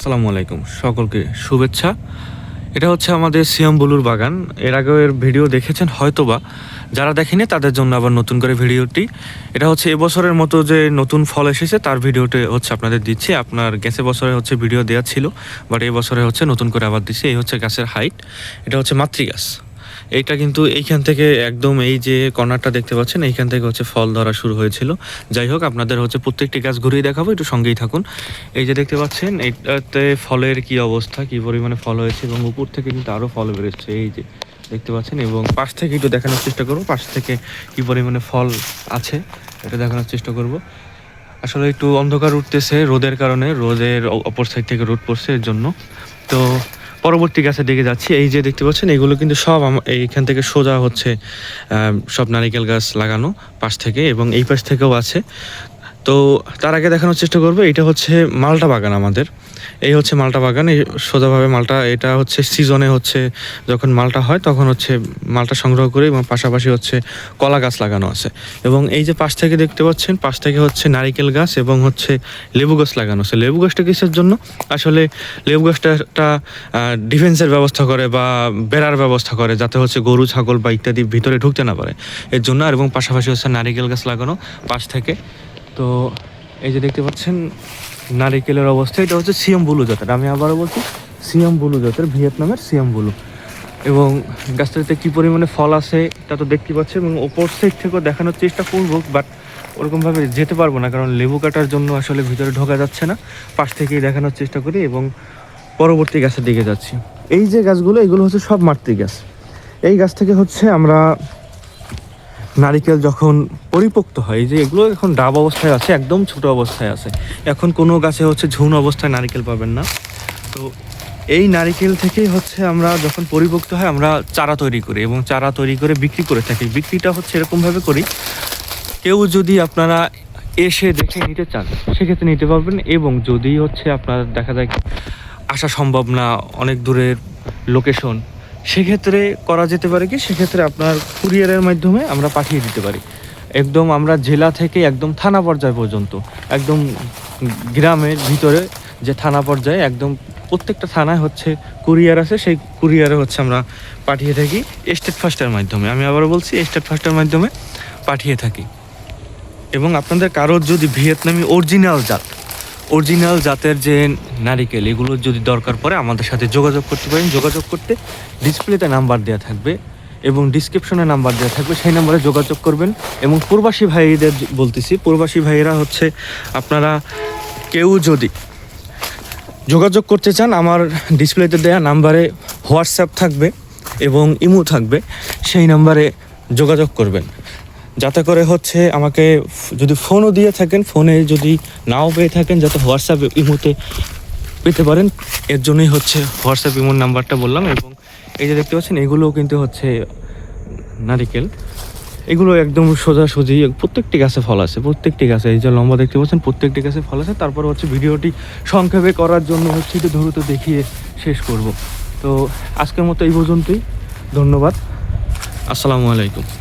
আসসালামু আলাইকুম, সকলকে শুভেচ্ছা। এটা হচ্ছে আমাদের সিয়াম বুলুর বাগান। এর আগেও এর ভিডিও দেখেছেন, হয়তোবা। যারা দেখেনি, তাদের জন্য আবার নতুন করে ভিডিওটি। এটা হচ্ছে এবছরের মতো যে নতুন ফল এসেছে, তার ভিডিওটি হচ্ছে আপনাদের দিচ্ছি। আপনার গ্যাসে বছরে হচ্ছে ভিডিও দেওয়া ছিল, বাট এবছরে বছরে হচ্ছে নতুন করে আবার দিচ্ছি। এই হচ্ছে গাছের হাইট এটা হচ্ছে মাতৃগাছ। এইটা কিন্তু এইখান থেকে একদম এই যে কর্নারটা দেখতে পাচ্ছেন, এইখান থেকে হচ্ছে ফল ধরা শুরু হয়েছিল। যাই হোক, আপনাদের হচ্ছে প্রত্যেকটি গাছ ঘুরিয়ে দেখাবো, একটু সঙ্গেই থাকুন। এই যে দেখতে পাচ্ছেন এইটাতে ফলের কি অবস্থা, কি পরিমাণে ফল হয়েছে এবং উপর থেকে কিন্তু আরও ফল বেরোচ্ছে, এই যে দেখতে পাচ্ছেন এবং পাশ থেকে একটু দেখানোর চেষ্টা করব, পাশ থেকে কি পরিমাণে ফল আছে এটা দেখানোর চেষ্টা করব। আসলে একটু অন্ধকার উঠতেছে রোদের কারণে, রোদের অপর সাইড থেকে রোদ পড়ছে এর জন্য। তো পরবর্তী গাছের দিকে যাচ্ছি। এই যে দেখতে পাচ্ছেন, এগুলো কিন্তু সব এইখান থেকে সোজা হচ্ছে সব নারিকেল গাছ লাগানো পাশ থেকে এবং এই পাশ থেকেও আছে। তো তার আগে দেখানোর চেষ্টা করব, এটা হচ্ছে মালটা বাগান আমাদের। এই হচ্ছে মালটা বাগান, এই সোজাভাবে মালটা, এটা হচ্ছে সিজনে হচ্ছে যখন মালটা হয় তখন হচ্ছে মালটা সংগ্রহ করে এবং পাশাপাশি হচ্ছে কলা গাছ লাগানো আছে। এবং এই যে পাশ থেকে দেখতে পাচ্ছেন, পাশ থেকে হচ্ছে নারিকেল গাছ এবং হচ্ছে লেবু গাছ লাগানো আছে। লেবু গাছটা কিসের জন্য? আসলে লেবু গাছটা একটা ডিফেন্সের ব্যবস্থা করে বা বেড়ার ব্যবস্থা করে যাতে হচ্ছে গরু, ছাগল বা ইত্যাদি ভিতরে ঢুকতে না পারে। এর জন্য এবং পাশাপাশি হচ্ছে নারিকেল গাছ লাগানো পাশ থেকে। তো এই যে দেখতে পাচ্ছেন, নারিকেলের অবস্থা। এটা হচ্ছে সিএম বুলু জাতের। আমি আবারও বলছি সিএম বুলু জাতের, ভিয়েতনামের সিএম বুলু। এবং গাছটাতে কী পরিমাণে ফল আছে, তা তো দেখতে পাচ্ছি এবং ওপর সাইড থেকেও দেখানোর চেষ্টা করব বাট ওরকমভাবে যেতে পারব না, কারণ লেবু কাটার জন্য আসলে ভিতরে ঢোকা যাচ্ছে না। পাশ থেকেই দেখানোর চেষ্টা করি এবং পরবর্তী গাছের দিকে যাচ্ছি। এই যে গাছগুলো, এগুলো হচ্ছে সব মাতৃ গাছ। এই গাছ থেকে হচ্ছে আমরা নারিকেল যখন পরিপক্ত হয় যে এগুলো এখন ডাব অবস্থায় আছে, একদম ছোট অবস্থায় আছে। এখন কোনো গাছে হচ্ছে ঝুন অবস্থায় নারিকেল পাবেন না। তো এই নারিকেল থেকেই হচ্ছে আমরা যখন পরিপক্ত হয়, আমরা চারা তৈরি করি এবং চারা তৈরি করে বিক্রি করে থাকি। বিক্রিটা হচ্ছে এরকমভাবে করি, কেউ যদি আপনারা এসে দেখে নিতে চান, সেক্ষেত্রে নিতে পারবেন এবং যদি হচ্ছে আপনার দেখা যায় আসা সম্ভব না, অনেক দূরের লোকেশন সেক্ষেত্রে করা যেতে পারে কি? সেক্ষেত্রে আপনার কুরিয়ারের মাধ্যমে আমরা পাঠিয়ে দিতে পারি। একদম আমরা জেলা থেকে একদম থানা পর্যায় পর্যন্ত, একদম গ্রামের ভিতরে যে থানা পর্যায়ে একদম প্রত্যেকটা থানায় হচ্ছে কুরিয়ার আছে, সেই কুরিয়ারে হচ্ছে আমরা পাঠিয়ে থাকি স্টেট ফার্স্টের মাধ্যমে। আমি আবারও বলছি স্টেট ফার্স্টের মাধ্যমে পাঠিয়ে থাকি। এবং আপনাদের কারোর যদি ভিয়েতনামি অরিজিনাল জাত অরিজিনাল জাতের যে নারিকেল, এগুলো যদি দরকার পড়ে আমাদের সাথে যোগাযোগ করতে পারেন। যোগাযোগ করতে ডিসপ্লেতে নাম্বার দেওয়া থাকবে এবং ডিসক্রিপশনে নাম্বার দেওয়া থাকবে। সেই নাম্বারে যোগাযোগ করবেন এবং প্রবাসী ভাইদের বলতেছি, প্রবাসী ভাইয়েরা হচ্ছে আপনারা কেউ যদি যোগাযোগ করতে চান, আমার ডিসপ্লেতে দেওয়া নাম্বারে হোয়াটসঅ্যাপ থাকবে এবং ইমো থাকবে, সেই নাম্বারে যোগাযোগ করবেন। যাতে করে হচ্ছে আমাকে যদি ফোনও দিয়ে থাকেন ফোনে যদি নাও পেয়ে থাকেন, যাতে হোয়াটসঅ্যাপ ইমোতে পেতে পারেন। এর জন্যই হচ্ছে হোয়াটসঅ্যাপ ইমোর নাম্বারটা বললাম এবং এই যে দেখতে পাচ্ছেন, এগুলোও কিন্তু হচ্ছে নারিকেল। এগুলো একদম সোজাসুজি, প্রত্যেকটি গাছে ফল আছে, প্রত্যেকটি গাছে। এই যে লম্বা দেখতে পাচ্ছেন, প্রত্যেকটি গাছে ফল আছে। তারপর হচ্ছে ভিডিওটি সংক্ষেপে করার জন্য হচ্ছে একটু দ্রুত দেখিয়ে শেষ করব। তো আজকের মতো এই পর্যন্তই। ধন্যবাদ। আসসালামু আলাইকুম।